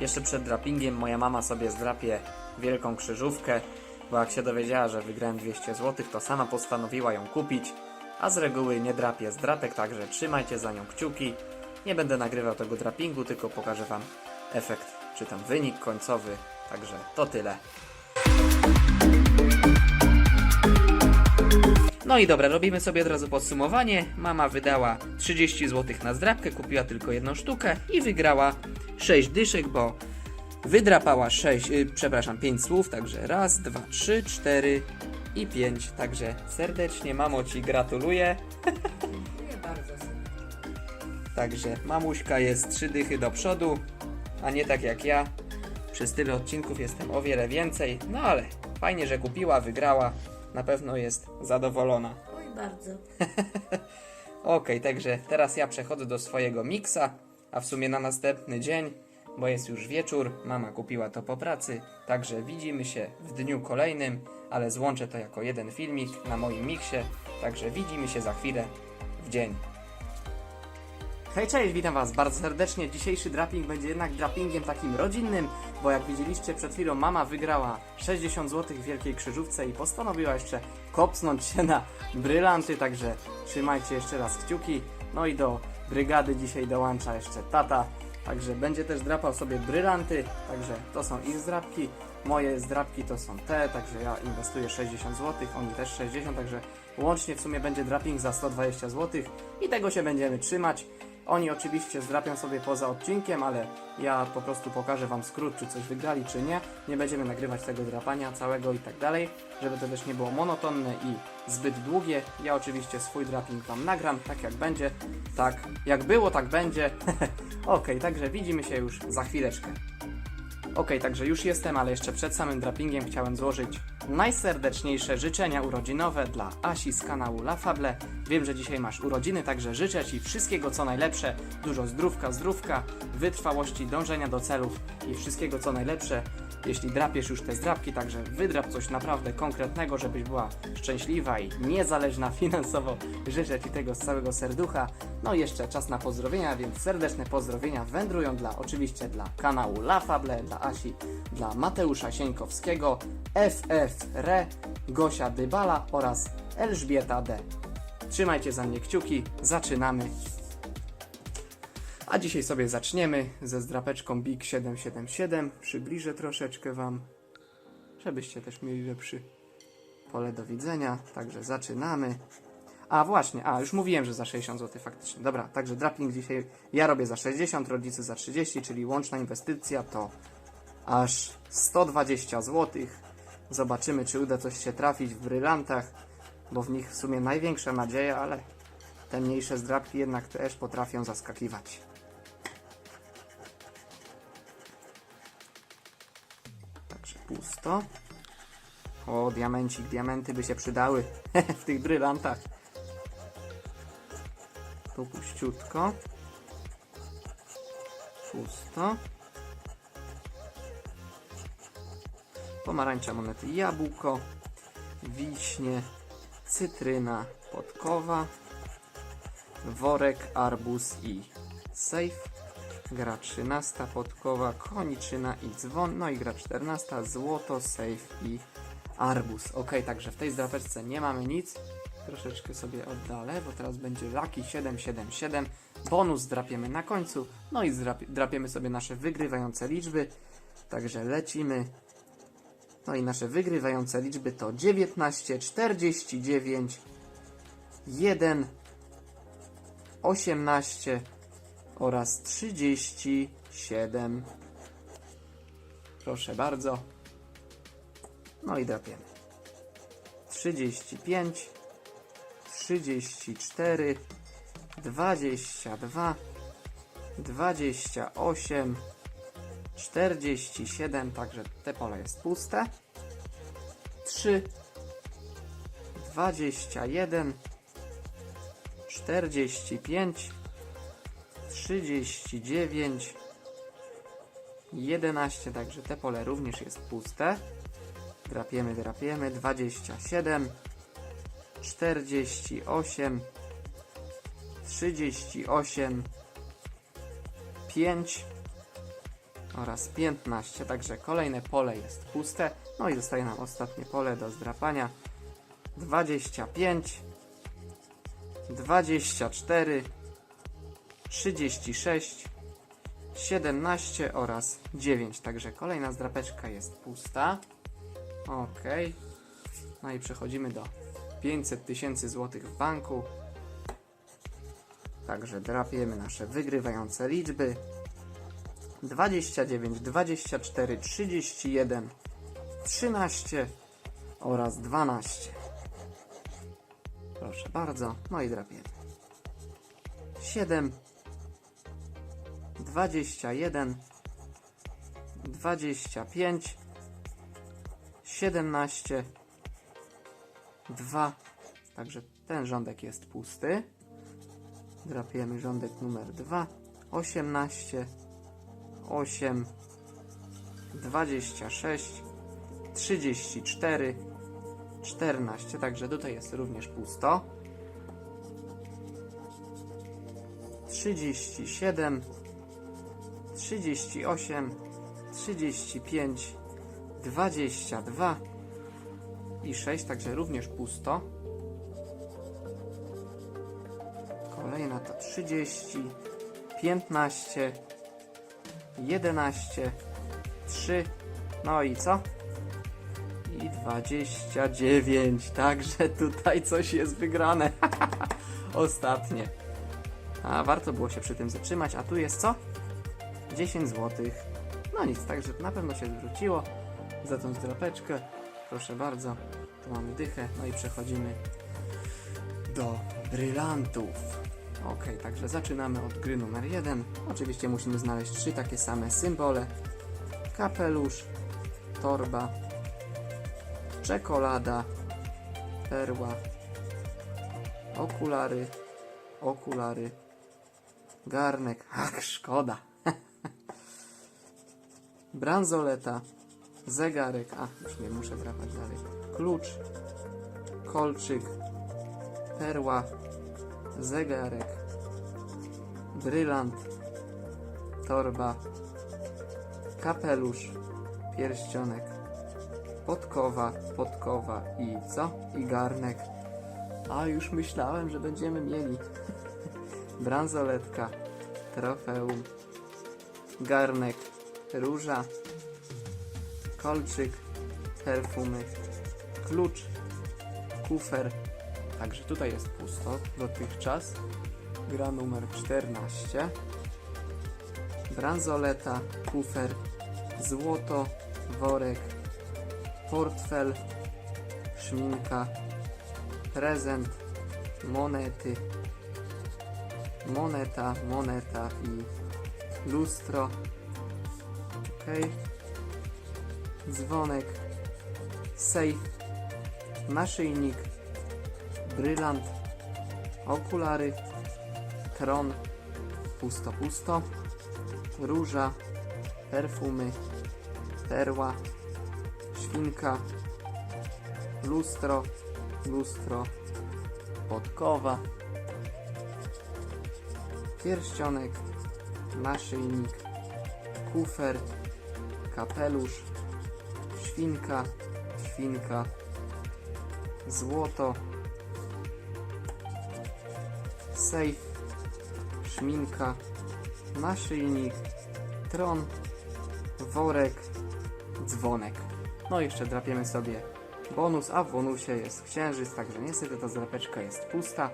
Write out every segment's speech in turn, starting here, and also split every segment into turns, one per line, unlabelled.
Jeszcze przed drapingiem moja mama sobie zdrapie wielką krzyżówkę, bo jak się dowiedziała, że wygrałem 200 zł, to sama postanowiła ją kupić, a z reguły nie drapie zdrapek, także trzymajcie za nią kciuki. Nie będę nagrywał tego drapingu, tylko pokażę Wam efekt, czy tam wynik końcowy, także to tyle. No i dobra, robimy sobie od razu podsumowanie. Mama wydała 30 zł na zdrapkę, kupiła tylko jedną sztukę i wygrała 6 dyszek, bo wydrapała 6, y, przepraszam, 5 słów, także raz, dwa, trzy, cztery i 5. Także serdecznie mamo Ci gratuluję.
Nie bardzo.
Także mamuśka jest trzy dychy do przodu, a nie tak jak ja. Przez tyle odcinków jestem o wiele więcej, no ale fajnie, że kupiła, wygrała. Na pewno jest zadowolona.
Oj, bardzo.
Okej, także teraz ja przechodzę do swojego miksa, a w sumie na następny dzień, bo jest już wieczór, mama kupiła to po pracy, także widzimy się w dniu kolejnym, ale złączę to jako jeden filmik na moim miksie, także widzimy się za chwilę w dzień. Hej, cześć, witam Was bardzo serdecznie. Dzisiejszy draping będzie jednak drapingiem takim rodzinnym, bo jak widzieliście przed chwilą mama wygrała 60 zł w Wielkiej Krzyżówce i postanowiła jeszcze kopsnąć się na brylanty, także trzymajcie jeszcze raz kciuki. No i do brygady dzisiaj dołącza jeszcze tata, także będzie też drapał sobie brylanty, także to są ich zdrapki. Moje zdrapki to są te, także ja inwestuję 60 zł, oni też 60, także łącznie w sumie będzie draping za 120 zł i tego się będziemy trzymać. Oni oczywiście zdrapią sobie poza odcinkiem, ale ja po prostu pokażę Wam skrót, czy coś wygrali, czy nie. Nie będziemy nagrywać tego drapania całego i tak dalej, żeby to też nie było monotonne i zbyt długie. Ja oczywiście swój draping Wam nagram, tak jak będzie, tak jak było, tak będzie. ok, także widzimy się już za chwileczkę. Ok, także już jestem, ale jeszcze przed samym drapingiem chciałem złożyć najserdeczniejsze życzenia urodzinowe dla Asi z kanału La Fable. Wiem, że dzisiaj masz urodziny, także życzę Ci wszystkiego co najlepsze, dużo zdrówka, zdrówka, wytrwałości, dążenia do celów i wszystkiego co najlepsze. Jeśli drapiesz już te zdrapki, także wydrap coś naprawdę konkretnego, żebyś była szczęśliwa i niezależna finansowo. Życzę Ci tego z całego serducha. No i jeszcze czas na pozdrowienia, więc serdeczne pozdrowienia wędrują dla oczywiście dla kanału La Fable, dla Asi, dla Mateusza Sieńkowskiego, FF Re, Gosia Dybala oraz Elżbieta D. Trzymajcie za mnie kciuki, zaczynamy. A dzisiaj sobie zaczniemy ze zdrapeczką Big 777. Przybliżę troszeczkę Wam, żebyście też mieli lepszy pole do widzenia. Także zaczynamy. A właśnie, a już mówiłem, że za 60 zł faktycznie. Dobra, także draping dzisiaj ja robię za 60, rodzice za 30, czyli łączna inwestycja to aż 120 zł. Zobaczymy, czy uda coś się trafić w brylantach, bo w nich w sumie największa nadzieja, ale te mniejsze zdrapki jednak też potrafią zaskakiwać. Pusto. O, diamencik, diamenty by się przydały w tych brylantach. Tu puściutko. Pusto. Pomarańcza monety jabłko, wiśnie, cytryna, podkowa, worek, arbuz i safe. Gra 13, podkowa, koniczyna i dzwon. No i gra 14, złoto, safe i arbuz. Ok, także w tej zdrapeczce nie mamy nic. Troszeczkę sobie oddalę, bo teraz będzie Lucky 777. Bonus drapiemy na końcu. No i drapiemy sobie nasze wygrywające liczby. Także lecimy. No i nasze wygrywające liczby to 19, 49, 1, 18 oraz 37. Proszę bardzo. No i drapiemy. 35, 34, 22, 28, 47, także te pole jest puste. 3, 21, 45, 39, 11, także te pole również jest puste. Drapiemy, drapiemy. 27, 48, 38, 5, oraz 15, także kolejne pole jest puste. No i zostaje nam ostatnie pole do zdrapania. 25, 24, 36, 17 oraz 9. Także kolejna zdrapeczka jest pusta. Ok. No i przechodzimy do 500 tysięcy złotych w banku. Także drapiemy nasze wygrywające liczby. 29, 24, 31, 13 oraz 12. Proszę bardzo, no i drapiemy. 7, 21, 25, 17, 2. Także ten rządek jest pusty. Drapiemy rządek numer 2. 18, 8, 26, 34, 14. Także tutaj jest również pusto. 37, 38, 35, 22 i 6, także również pusto. Kolejna to 30, 15, 11, 3, no i co? I 29, także tutaj coś jest wygrane. Ostatnie. A warto było się przy tym zatrzymać, a tu jest co? 10 zł. No nic, także na pewno się zwróciło za tą zdrapeczkę. Proszę bardzo, tu mamy dychę, no i przechodzimy do brylantów. Ok, także zaczynamy od gry numer 1. Oczywiście musimy znaleźć trzy takie same symbole. Kapelusz, torba, czekolada, perła, okulary, okulary, garnek, ach szkoda, bransoleta, zegarek, a już nie muszę drapać dalej, klucz, kolczyk, perła, zegarek, brylant, torba, kapelusz, pierścionek, podkowa, podkowa i co? I garnek. A już myślałem, że będziemy mieli bransoletka, trofeum, garnek, róża, kolczyk, perfumy, klucz, kufer. Także tutaj jest pusto dotychczas. Gra numer 14. Bransoleta, kufer, złoto, worek, portfel, szminka, prezent, monety, moneta, moneta i lustro. Ok. Dzwonek, sejf, naszyjnik, brylant, okulary, tron, pusto, pusto, róża, perfumy, perła, świnka, lustro, lustro, podkowa, pierścionek, naszyjnik, kufer, kapelusz, świnka, świnka, złoto, sejf, szminka, naszyjnik, tron, worek, dzwonek. No i jeszcze drapiemy sobie bonus, a w bonusie jest księżyc, także niestety ta zdrapeczka jest pusta.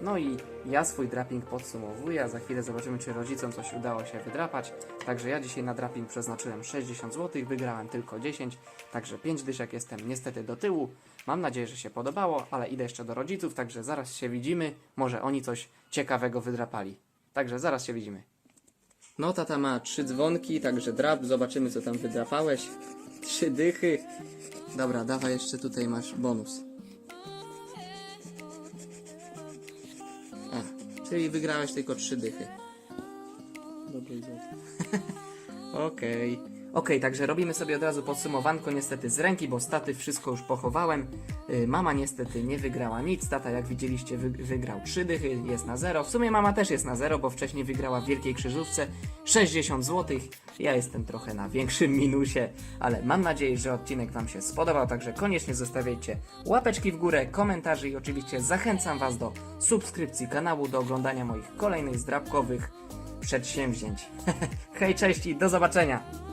No i ja swój draping podsumowuję, a za chwilę zobaczymy, czy rodzicom coś udało się wydrapać. Także ja dzisiaj na draping przeznaczyłem 60 zł, wygrałem tylko 10, także 5 dyszek jestem niestety do tyłu. Mam nadzieję, że się podobało, ale idę jeszcze do rodziców, także zaraz się widzimy. Może oni coś ciekawego wydrapali. Także zaraz się widzimy. No, tata ma trzy dzwonki, także drap, zobaczymy co tam wydrapałeś. Trzy dychy. Dobra, dawaj jeszcze tutaj masz bonus. Czyli wygrałeś tylko trzy dychy. Dobry. Okej. Okej, także robimy sobie od razu podsumowanko niestety z ręki, bo staty wszystko już pochowałem. Y, Mama niestety nie wygrała nic, tata jak widzieliście wy, wygrał 3 dychy, jest na zero. W sumie mama też jest na zero, bo wcześniej wygrała w Wielkiej Krzyżówce 60 zł. Ja jestem trochę na większym minusie, ale mam nadzieję, że odcinek Wam się spodobał, także koniecznie zostawiajcie łapeczki w górę, komentarze i oczywiście zachęcam Was do subskrypcji kanału, do oglądania moich kolejnych zdrabkowych przedsięwzięć. Hej, cześć i do zobaczenia!